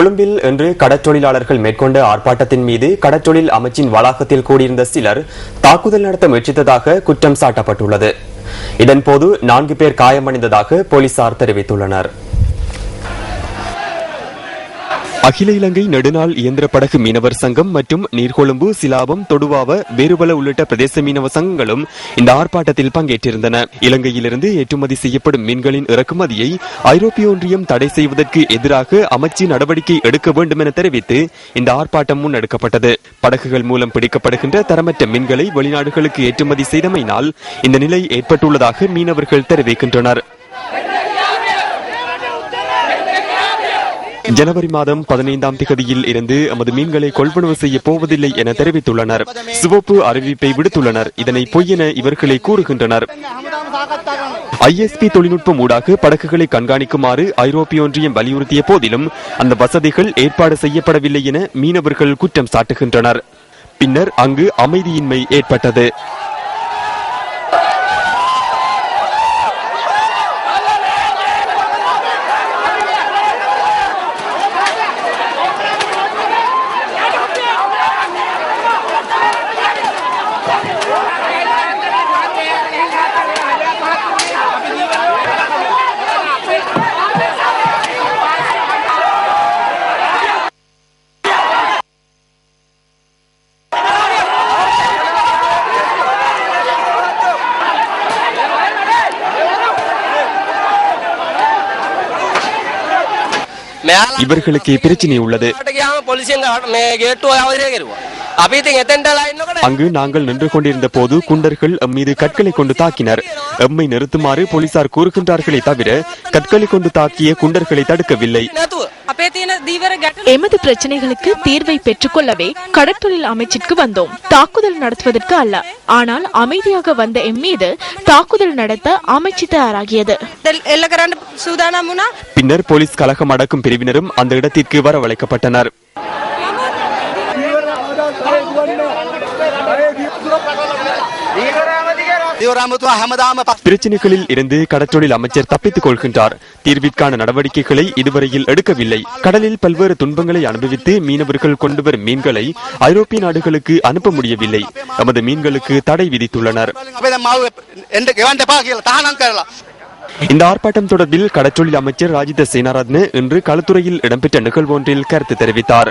கொழும்பில் இன்று கடற்றொழிலாளர்கள் மேற்கொண்ட ஆர்ப்பாட்டத்தின் மீது கடற்றொழில் அமைச்சின் வளாகத்தில் கூடியிருந்த சிலர் தாக்குதல் நடத்த முயற்சித்ததாக குற்றம் சாட்டப்பட்டுள்ளது. இதன்போது நான்கு பேர் காயமடைந்ததாக போலீசார் தெரிவித்துள்ளனர். அகில இலங்கை நெடுநாள் இயந்திர படகு மீனவர் சங்கம் மற்றும் நீர்கொழும்பு சிலாபம் தொடுவாவ வேறுபல உள்ளிட்ட பிரதேச மீனவ சங்கங்களும் இந்த ஆர்ப்பாட்டத்தில் பங்கேற்றிருந்தன. இலங்கையிலிருந்து ஏற்றுமதி செய்யப்படும் மீன்களின் இறக்குமதியை ஐரோப்பிய ஒன்றியம் தடை செய்வதற்கு எதிராக அமைச்சு நடவடிக்கை எடுக்க வேண்டும் என தெரிவித்து இந்த ஆர்ப்பாட்டம் முன்னெடுக்கப்பட்டது. படகுகள் மூலம் பிடிக்கப்படுகின்ற தரமற்ற மீன்களை வெளிநாடுகளுக்கு ஏற்றுமதி செய்தமையினால் இந்த நிலை ஏற்பட்டுள்ளதாக மீனவர்கள் தெரிவிக்கின்றனர். ஜனவரி மாதம் பதினைந்தாம் திகதியில் இருந்து எமது மீன்களை கொள்வனவு செய்ய போவதில்லை என தெரிவித்துள்ளனர். சிவப்பு அறிவிப்பை விடுத்துள்ளனர். இதனை பொய் என இவர்களை கூறுகின்றனர். ஐஎஸ்பி தொழில்நுட்பம் ஊடாக படகுகளை கண்காணிக்குமாறு ஐரோப்பிய ஒன்றியம் வலியுறுத்திய போதிலும் அந்த வசதிகள் ஏற்பாடு செய்யப்படவில்லை என மீனவர்கள் குற்றம் சாட்டுகின்றனர். பின்னர் அங்கு அமைதியின்மை ஏற்பட்டது. ഇവർക്കൾക്ക് பிரச்சனை அங்கு நாங்கள் நின்று கொண்டிருந்த போது குண்டர்கள் எம் கற்களை கொண்டு தாக்கினர் எம்மை நிறுத்துமாறு போலீசார் கூறுகின்றார்களே தவிர கற்களை கொண்டு தாக்கிய குண்டர்களை தடுக்கவில்லை எமது பிரச்சனைகளுக்கு தீர்வை பெற்றுக்கொள்ளவே கடற்தொழில் அமைச்சிற்கு வந்தோம். தாக்குதல் நடத்துவதற்கு அல்ல. ஆனால் அமைதியாக வந்த எம் மீது தாக்குதல் நடத்த அமைச்சு தயாராகியது. பின்னர் போலீஸ் கழகம் அடக்கும் பிரிவினரும் அந்த இடத்திற்கு வரவழைக்கப்பட்டனர். பிரச்சனைகளில் இருந்து கடற்றொழில் அமைச்சர் தப்பித்துக் கொள்கின்றார். தீர்விற்கான நடவடிக்கைகளை இதுவரையில் எடுக்கவில்லை. கடலில் பல்வேறு துன்பங்களை அனுபவித்து மீனவர்கள் கொண்டுவரும் மீன்களை ஐரோப்பிய நாடுகளுக்கு அனுப்ப முடியவில்லை. நமது மீன்களுக்கு தடை விதித்துள்ளனர். இந்த ஆர்ப்பாட்டம் தொடர்பில் கடற்றொழில் அமைச்சர் ராஜித சேனாரத்ன இன்று களத்துறையில் இடம்பெற்ற நிகழ்வொன்றில் கருத்து தெரிவித்தார்.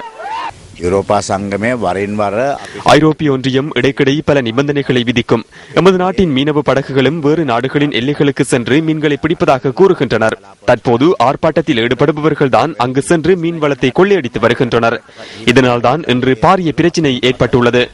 யூரோப்பா சங்கமே வரின் வர ஐரோப்பிய ஒன்றியம் இடைக்கிடையே பல நிபந்தனைகளை விதிக்கும். எமது நாட்டின் மீனவ படகுகளும் வேறு நாடுகளின் எல்லைகளுக்கு சென்று மீன்களை பிடிப்பதாக கூறுகின்றனர். தற்போது ஆர்ப்பாட்டத்தில் ஈடுபடுபவர்கள் தான் அங்கு சென்று மீன் வளத்தை கொள்ளையடித்து வருகின்றனர். இதனால்தான் இன்று பாரிய பிரச்சினை ஏற்பட்டுள்ளது.